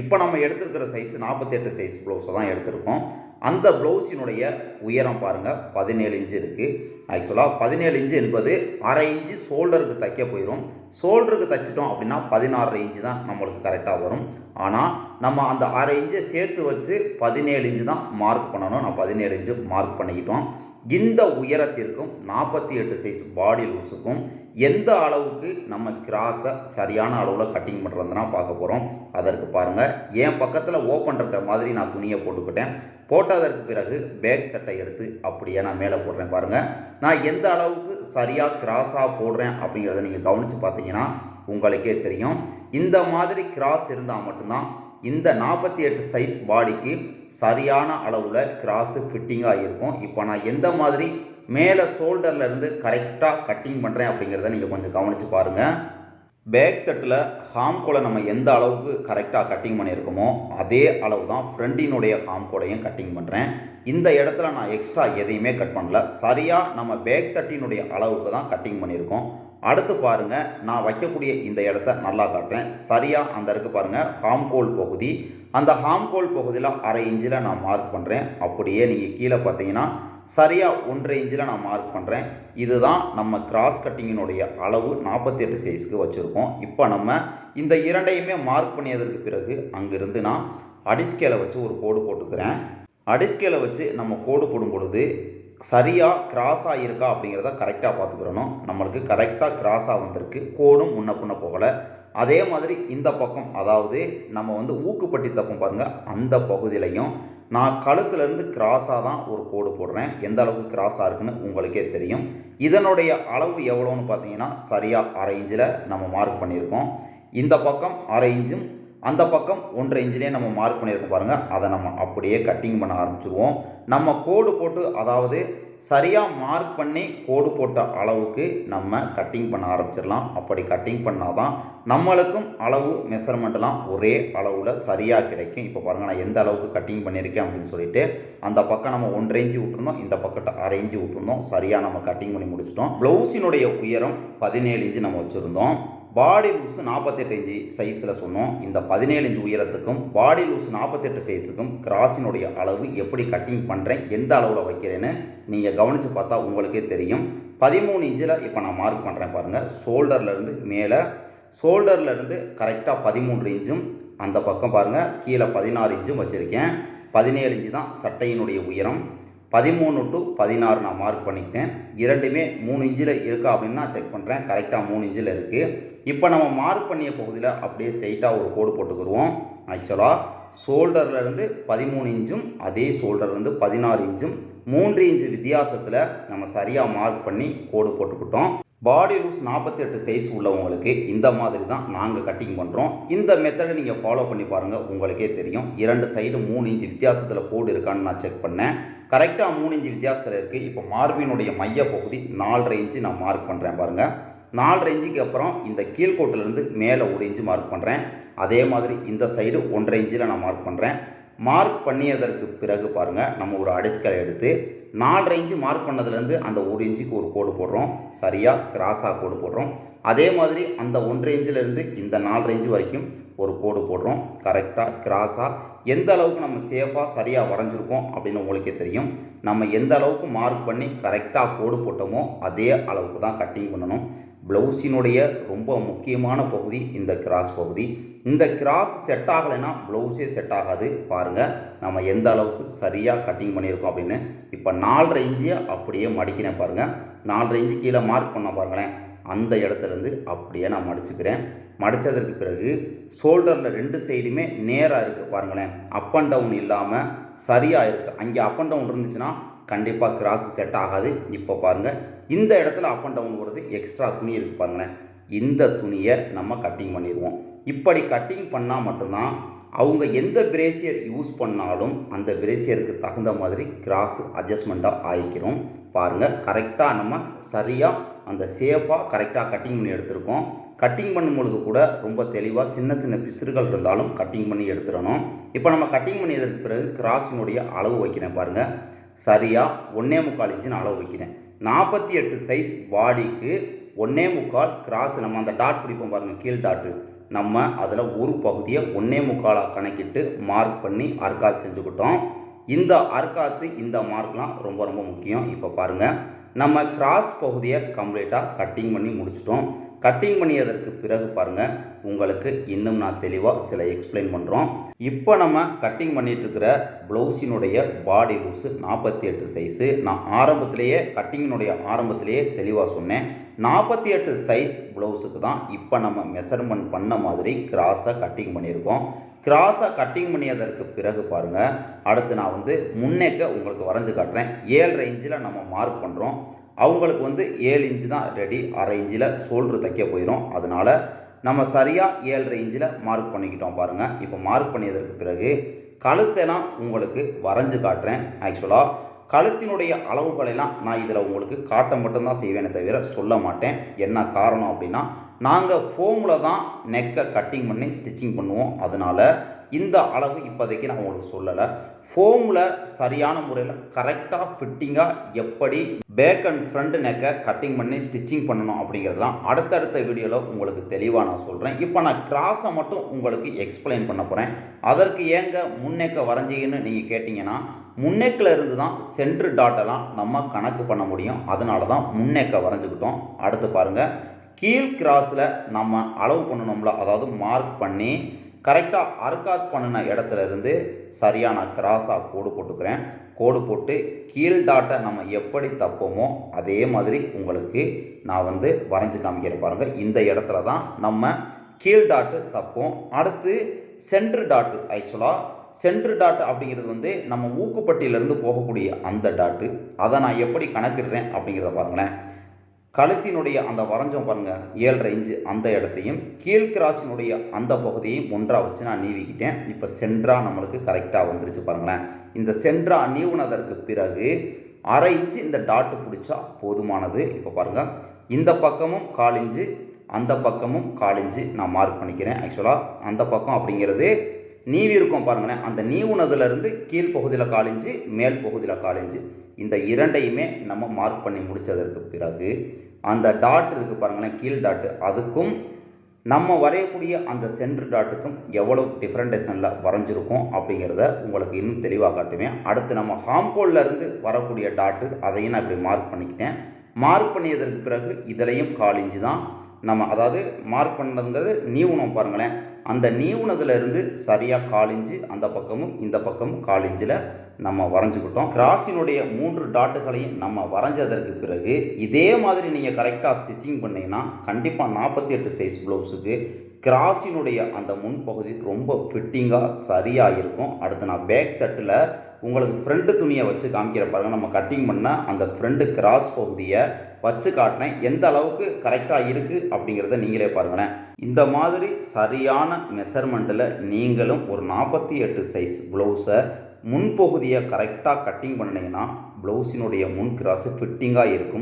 இப்போ நம்ம எடுத்திருக்கிற சைஸ் நாற்பத்தெட்டு சைஸ் ப்ளவுஸை தான் எடுத்திருக்கோம். அந்த ப்ளவுஸினுடைய உயரம் பாருங்கள் பதினேழு இன்ச்சு இருக்குது ஆக்சுவலாக பதினேழு இன்ச்சு என்பது அரை இன்ச்சு ஷோல்டருக்கு தைக்க போயிடும் ஷோல்டருக்கு தைச்சிட்டோம் அப்படின்னா பதினாறு இன்ச்சு தான் நம்மளுக்கு கரெக்டாக வரும். ஆனால் நம்ம அந்த அரை இன்ச்சை சேர்த்து வச்சு பதினேழு இன்ச்சு தான் மார்க் பண்ணணும். நான் பதினேழு இன்ச்சு மார்க் பண்ணிக்கிட்டோம். இந்த உயரத்திற்கும் நாற்பத்தி எட்டு சைஸ் பாடி லூஸுக்கும் எந்த அளவுக்கு நம்ம கிராஸை சரியான அளவில் கட்டிங் பண்ணுறதுனா பார்க்க போகிறோம் அதற்கு பாருங்கள் என் பக்கத்தில் ஓப்பன் இருக்கிற மாதிரி நான் துணியை போட்டுக்கிட்டேன். போட்டதற்கு பிறகு பேக் தட்டை எடுத்து அப்படியே நான் மேலே போடுறேன் பாருங்கள் நான் எந்த அளவுக்கு சரியாக கிராஸாக போடுறேன் அப்படிங்கிறத நீங்கள் கவனித்து பார்த்தீங்கன்னா உங்களுக்கே தெரியும். இந்த மாதிரி கிராஸ் இருந்தால் மட்டும்தான் இந்த நாற்பத்தி எட்டு சைஸ் பாடிக்கு சரியான அளவில் கிராஸு ஃபிட்டிங்காக இருக்கும். இப்போ நான் எந்த மாதிரி மேலே ஷோல்டரில் இருந்து கரெக்டாக கட்டிங் பண்ணுறேன் அப்படிங்கிறத நீங்கள் கொஞ்சம் கவனித்து பாருங்கள் பேக் தட்டில் ஹாம்கோலை நம்ம எந்த அளவுக்கு கரெக்டாக கட்டிங் பண்ணியிருக்கோமோ அதே அளவு தான் ஃப்ரண்டினுடைய ஹாம்கோலையும் கட்டிங் பண்ணுறேன் இந்த இடத்துல நான் எக்ஸ்ட்ரா எதையுமே கட் பண்ணல. சரியாக நம்ம பேக் தட்டினுடைய அளவுக்கு தான் கட்டிங் பண்ணியிருக்கோம். அடுத்து பாருங்கள் நான் வைக்கக்கூடிய இந்த இடத்த நல்லா காட்டுறேன். சரியாக அந்த இருக்கு பாருங்கள் ஹாம்கோல் பகுதி. அந்த ஹாம்கோல் பகுதியில் அரை இன்ச்சில் நான் மார்க் பண்ணுறேன் அப்படியே நீங்கள் கீழே பார்த்தீங்கன்னா சரியாக ஒன்றரை இன்ச்சில் நான் மார்க் பண்ணுறேன் இதுதான் நம்ம கிராஸ் கட்டிங்கினுடைய அளவு. நாற்பத்தி எட்டு சைஸ்க்கு வச்சுருக்கோம். இப்போ நம்ம இந்த இரண்டையுமே மார்க் பண்ணியதற்கு பிறகு அங்கிருந்து நான் அடிஸ்கேலை வச்சு ஒரு கோடு போட்டுக்கிறேன். அடிஸ்கேலை வச்சு நம்ம கோடு போடும் பொழுது சரியாக கிராஸாக இருக்கா அப்படிங்கிறத கரெக்டாக பார்த்துக்கிறணும். நம்மளுக்கு கரெக்டாக கிராஸாக வந்திருக்கு. கோடும் முன்ன பின்ன போகலை. அதே மாதிரி இந்த பக்கம் அதாவது நம்ம வந்து ஊக்குப்பட்டி தப்பம் பாருங்கள் அந்த பகுதியிலையும் நான் கழுத்துலேருந்து கிராஸாக தான் ஒரு கோடு போடுறேன். எந்த அளவுக்கு கிராஸாக இருக்குன்னு உங்களுக்கே தெரியும். இதனுடைய அளவு எவ்வளோன்னு பார்த்தீங்கன்னா சரியாக அரை இன்ச்சில் நம்ம மார்க் பண்ணியிருக்கோம். இந்த பக்கம் அரை இன்ச்சும் அந்த பக்கம் ஒன்றரை இன்ச்சிலே நம்ம மார்க் பண்ணியிருக்கோம் பாருங்கள் அதை நம்ம அப்படியே கட்டிங் பண்ண ஆரம்பிச்சிருவோம். நம்ம கோடு போட்டு அதாவது சரியாக மார்க் பண்ணி கோடு போட்ட அளவுக்கு நம்ம கட்டிங் பண்ண ஆரம்பிச்சிடலாம். அப்படி கட்டிங் பண்ணால் தான் நம்மளுக்கும் அளவு மெஷர்மெண்ட்லாம் ஒரே அளவில் சரியாக கிடைக்கும். இப்போ பாருங்கள் நான் எந்த அளவுக்கு கட்டிங் பண்ணியிருக்கேன் அப்படின்னு சொல்லிட்டு அந்த பக்கம் நம்ம ஒன்றரை இன்ச்சு விட்டுருந்தோம். இந்த பக்கத்தை அரை இன்ச்சு விட்டுருந்தோம். சரியாக நம்ம கட்டிங் பண்ணி முடிச்சிட்டோம். ப்ளவுஸினுடைய உயரம் பதினேழு இன்ச்சு நம்ம வச்சுருந்தோம். பாடி லூஸ் நாற்பத்தெட்டு இன்ச்சு சைஸில் சொன்னோம். இந்த பதினேழு இன்ச்சு உயரத்துக்கும் பாடி லூஸ் நாற்பத்தெட்டு சைஸுக்கும் கிராஸினுடைய அளவு எப்படி கட்டிங் பண்ணுறேன் எந்த அளவில் வைக்கிறேன்னு நீங்கள் கவனித்து பார்த்தா உங்களுக்கே தெரியும். பதிமூணு இன்ச்சில் இப்போ நான் மார்க் பண்ணுறேன் பாருங்கள் ஷோல்டர்லேருந்து மேலே ஷோல்டர்லேருந்து கரெக்டாக பதிமூன்று இன்ச்சும் அந்த பக்கம் பாருங்கள் கீழே பதினாறு இன்ச்சும் வச்சுருக்கேன். பதினேழு இன்ச்சு தான் சட்டையினுடைய உயரம். பதிமூணு டு பதினாறு நான் மார்க் பண்ணிக்கிட்டேன். இரண்டுமே மூணு இன்ச்சில் இருக்கா அப்படின்னு நான் செக் பண்ணுறேன் கரெக்டாக மூணு இன்ச்சில் இருக்குது இப்போ நம்ம மார்க் பண்ணிய பகுதியில் அப்படியே ஸ்ட்ரைட்டாக ஒரு கோடு போட்டுக்கிடுவோம் ஆக்சுவலாக ஷோல்டர்லேருந்து பதிமூணு இன்ச்சும் அதே ஷோல்டர்லேருந்து பதினாறு இன்ச்சும் மூன்று இன்ச்சு வித்தியாசத்தில் நம்ம சரியாக மார்க் பண்ணி கோடு போட்டுக்கிட்டோம். பாடி லூஸ் நாற்பத்தெட்டு சைஸ் உள்ளவங்களுக்கு இந்த மாதிரி தான் நாங்கள் கட்டிங் பண்ணுறோம் இந்த மெத்தடை நீங்கள் ஃபாலோ பண்ணி பாருங்கள் உங்களுக்கே தெரியும். இரண்டு சைடு மூணு இன்ச்சு வித்தியாசத்தில் கோடு இருக்கான்னு நான் செக் பண்ணேன். கரெக்டாக மூணு இன்ச்சு வித்தியாசத்தில் இருக்குது இப்போ மார்பினுடைய மைய பகுதி நாலரை இன்ச்சு நான் மார்க் பண்ணுறேன் பாருங்கள் நாலரை இன்ச்சுக்கு அப்புறம் இந்த கீழ்கோட்டிலேருந்து மேலே ஒரு இன்ச்சு மார்க் பண்ணுறேன் அதே மாதிரி இந்த சைடு ஒன்றரை இன்ச்சில் நான் மார்க் பண்ணுறேன் மார்க் பண்ணியதற்கு பிறகு பாருங்கள் நம்ம ஒரு அடிஸ்கலை எடுத்து நாலரை இன்ச்சு மார்க் பண்ணதுலேருந்து அந்த ஒரு இன்ச்சுக்கு ஒரு கோடு போடுறோம். சரியாக கிராஸாக கோடு போடுறோம். அதே மாதிரி அந்த ஒன்றரை இன்ச்சிலேருந்து இந்த நாலரை இன்ச்சு வரைக்கும் ஒரு கோடு போடுறோம். கரெக்டாக கிராஸாக எந்த அளவுக்கு நம்ம சேஃபாக சரியாக வரைஞ்சிருக்கோம் அப்படின்னு உங்களுக்கே தெரியும். நம்ம எந்த அளவுக்கு மார்க் பண்ணி கரெக்டாக கோடு போட்டோமோ அதே அளவுக்கு தான் கட்டிங் பண்ணணும். ப்ளவுஸினுடைய ரொம்ப முக்கியமான பகுதி இந்த கிராஸ் பகுதி. இந்த கிராஸ் செட் ஆகலைன்னா ப்ளவுஸே செட் ஆகாது. பாருங்கள் நம்ம எந்த அளவுக்கு சரியாக கட்டிங் பண்ணியிருக்கோம் அப்படின்னு. இப்போ நாலரை இன்ச்சியை அப்படியே மடிக்கிறேன் பாருங்கள் நாலரை இன்ச்சு கீழே மார்க் பண்ண பாருங்களேன். அந்த இடத்துலேருந்து அப்படியே நான் மடிச்சுக்கிறேன். மடித்ததற்கு பிறகு ஷோல்டரில் ரெண்டு சைடுமே நேராக இருக்குது பாருங்களேன். அப் அண்ட் டவுன் இல்லாமல் சரியாக இருக்குது அங்கே அப் அண்ட் டவுன் இருந்துச்சுன்னா கண்டிப்பாக கிராஸ் செட் ஆகாது. இப்போ பாருங்கள் இந்த இடத்துல அப் அண்ட் டவுன் வருது எக்ஸ்ட்ரா துணி இருக்குது பாருங்களேன். இந்த துணியை நம்ம கட்டிங் பண்ணிடுவோம். இப்படி கட்டிங் பண்ணால் மட்டும்தான் அவங்க எந்த பிரேசியர் யூஸ் பண்ணாலும் அந்த பிரேசியருக்கு தகுந்த மாதிரி கிராஸ் அட்ஜஸ்ட்மெண்ட்டாக ஆகிக்கிறோம் பாருங்கள் கரெக்டாக நம்ம சரியாக அந்த சேஃபாக கரெக்டாக கட்டிங் பண்ணி எடுத்திருக்கோம். கட்டிங் பண்ணும் பொழுது கூட ரொம்ப தெளிவாக சின்ன சின்ன பிசுறுகள் இருந்தாலும் கட்டிங் பண்ணி எடுத்துடணும். இப்போ நம்ம கட்டிங் பண்ணியதற்கு பிறகு கிராஸினுடைய அளவு வைக்கிறேன் பாருங்கள் சரியாக ஒன்றே முக்கால் இன்ச்சின் அளவு வைக்கிறேன். நாற்பத்தி எட்டு சைஸ் பாடிக்கு ஒன்றே முக்கால் கிராஸ் நம்ம அந்த டாட் பிடிப்போம் பாருங்கள் கீழ் டாட்டு நம்ம அதில் ஒரு பகுதியை ஒன்றே முக்காலாக கணக்கிட்டு மார்க் பண்ணி அர்க்காத் செஞ்சுக்கிட்டோம். இந்த அர்க்காத்து இந்த மார்க்லாம் ரொம்ப ரொம்ப முக்கியம். இப்போ பாருங்கள் நம்ம கிராஸ் பகுதியை கம்ப்ளீட்டாக கட்டிங் பண்ணி முடிச்சிட்டோம். கட்டிங் பண்ணியதற்கு பிறகு பாருங்கள் உங்களுக்கு இன்னும் நான் தெளிவாக சில எக்ஸ்பிளைன் பண்ணுறோம் இப்போ நம்ம கட்டிங் பண்ணிகிட்ருக்கிற ப்ளவுஸினுடைய பாடி லூஸு நாற்பத்தி எட்டு சைஸு நான் ஆரம்பத்திலேயே கட்டிங்கினுடைய ஆரம்பத்திலேயே தெளிவாக சொன்னேன். நாற்பத்தி எட்டு சைஸ் ப்ளவுஸுக்கு தான் இப்போ நம்ம மெஷர்மெண்ட் பண்ண மாதிரி கிராஸாக கட்டிங் பண்ணியிருக்கோம். கிராஸாக கட்டிங் பண்ணியதற்கு பிறகு பாருங்கள் அடுத்து நான் வந்து முன்னேக்க உங்களுக்கு வரைஞ்சு காட்டுறேன். ஏழு ரேஞ்சில் நம்ம மார்க் பண்ணுறோம் அவங்களுக்கு வந்து ஏழு இன்ச்சு தான் ரெடி அரை இன்ச்சில் சோல்ட்ரு தைக்க போயிடும் அதனால் நம்ம சரியாக ஏழரை இன்ச்சில் மார்க் பண்ணிக்கிட்டோம் பாருங்கள் இப்போ மார்க் பண்ணியதற்கு பிறகு கழுத்தெல்லாம் உங்களுக்கு வரைஞ்சு காட்டுறேன். ஆக்சுவலாக கழுத்தினுடைய அளவுகளெல்லாம் நான் இதில் உங்களுக்கு காட்ட மட்டும்தான் செய்வேனே தவிர சொல்ல மாட்டேன். என்ன காரணம் அப்படின்னா நாங்கள் ஃபோமில் தான் நெக்கை கட்டிங் பண்ணி ஸ்டிச்சிங் பண்ணுவோம். அதனால் இந்த அளவு இப்போதைக்கு நான் உங்களுக்கு சொல்லலை. ஃபோமில் சரியான முறையில் கரெக்டாக ஃபிட்டிங்காக எப்படி பேக் அண்ட் ஃப்ரண்ட் நெக்கை கட்டிங் பண்ணி ஸ்டிச்சிங் பண்ணணும் அப்படிங்கிறதுலாம் அடுத்தடுத்த வீடியோவில் உங்களுக்கு தெளிவாக நான் சொல்கிறேன் இப்போ நான் கிராஸை மட்டும் உங்களுக்கு எக்ஸ்பிளைன் பண்ண போகிறேன் அதற்கு ஏங்க முன்னேக்க வரைஞ்சிங்கன்னு நீங்கள் கேட்டிங்கன்னா முன்னேக்கில் இருந்து தான் சென்ட்ரு டாட்டெல்லாம் நம்ம கணக்கு பண்ண முடியும். அதனால தான் முன்னேக்க வரைஞ்சிக்கிட்டோம். அடுத்து பாருங்கள் கீழ் கிராஸில் நம்ம அளவு பண்ணணும்ல. அதாவது மார்க் பண்ணி கரெக்டாக அர்க்காத் பண்ணின இடத்துல இருந்து சரியான கிராஸாக கோடு போட்டுக்கிறேன். கோடு போட்டு கீழ் டாட்டை நம்ம எப்படி தப்போமோ அதே மாதிரி உங்களுக்கு நான் வந்து வரைஞ்சி காமிக்கிறேன் பாருங்கள் இந்த இடத்துல தான் நம்ம கீழ் டாட்டு தப்போம். அடுத்து சென்ட்ரு டாட்டு ஆக்சுவலாக சென்ட்ரு டாட் அப்படிங்கிறது வந்து நம்ம ஊக்குப்பட்டியிலேருந்து போகக்கூடிய அந்த டாட்டு. அதை நான் எப்படி கணக்கிடுறேன் அப்படிங்கிறத பாருங்களேன். கழுத்தினுடைய அந்த வரைஞ்சோம் பாருங்கள் ஏழரை இன்ச்சு அந்த இடத்தையும் கீழ்கிராசினுடைய அந்த பகுதியையும் ஒன்றாக வச்சு நான் நீவிக்கிட்டேன். இப்போ சென்ட்ரா நம்மளுக்கு கரெக்டாக வந்துருச்சு பாருங்களேன். இந்த சென்ட்ரா நீவுனதற்கு பிறகு அரை இன்ச்சு இந்த டாட்டு பிடிச்சா போதுமானது. இப்போ பாருங்கள் இந்த பக்கமும் கால் இன்ச்சு அந்த பக்கமும் கால் இன்ச்சு நான் மார்க் பண்ணிக்கிறேன். ஆக்சுவலாக அந்த பக்கம் அப்படிங்கிறது நீவி இருக்கும் பாருங்களேன். அந்த நீவுனதுலேருந்து கீழ் பகுதியில் காலிஞ்சு மேல் பகுதியில் காலிஞ்சு இந்த இரண்டையுமே நம்ம மார்க் பண்ணி முடித்ததற்கு பிறகு அந்த டாட் இருக்குது பாருங்களேன் கீழ் டாட்டு அதுக்கும் நம்ம வரையக்கூடிய அந்த சென்ட்ரு டாட்டுக்கும் எவ்வளோ டிஃப்ரெண்டேஷனில் வரைஞ்சிருக்கோம் அப்படிங்கிறத உங்களுக்கு இன்னும் தெளிவாக காட்டுவேன். அடுத்து நம்ம ஹாம்கோல்லேருந்து வரக்கூடிய டாட்டு அதையும் நான் இப்படி மார்க் பண்ணிக்கிட்டேன். மார்க் பண்ணியதற்கு பிறகு இதுலேயும் காலிஞ்சு தான் நம்ம அதாவது மார்க் பண்ணதுங்கிறது நீவுனம் பாருங்களேன். அந்த நீவுனதுல இருந்து சரியாக காலிஞ்சு அந்த பக்கமும் இந்த பக்கமும் காலிஞ்சில் நம்ம வரைஞ்சிக்கிட்டோம். கிராஸினுடைய மூன்று டாட்டுகளையும் நம்ம வரைஞ்சதற்கு பிறகு இதே மாதிரி நீங்கள் கரெக்டாக ஸ்டிச்சிங் பண்ணீங்கன்னா கண்டிப்பாக நாற்பத்தி எட்டு சைஸ் ப்ளவுஸுக்கு கிராஸினுடைய அந்த முன்பகுதி ரொம்ப ஃபிட்டிங்காக சரியாக இருக்கும். அடுத்து நான் பேக் தட்டில் உங்களுக்கு ஃப்ரண்ட்டு துணியை வச்சு காமிக்கிற பாருங்கள் நம்ம கட்டிங் பண்ண அந்த ஃப்ரண்ட்டு கிராஸ் பகுதியை வச்சு காட்டினேன் எந்த அளவுக்கு கரெக்டாக இருக்குது அப்படிங்கிறத நீங்களே பாருங்களேன். இந்த மாதிரி சரியான மெஷர்மெண்ட்டில் நீங்களும் ஒரு நாற்பத்தி எட்டு சைஸ் ப்ளவுஸை முன்பகுதியை கரெக்டாக கட்டிங் பண்ணிங்கன்னா ப்ளவுஸினுடைய முன் கிராஸு ஃபிட்டிங்காக இருக்கும்.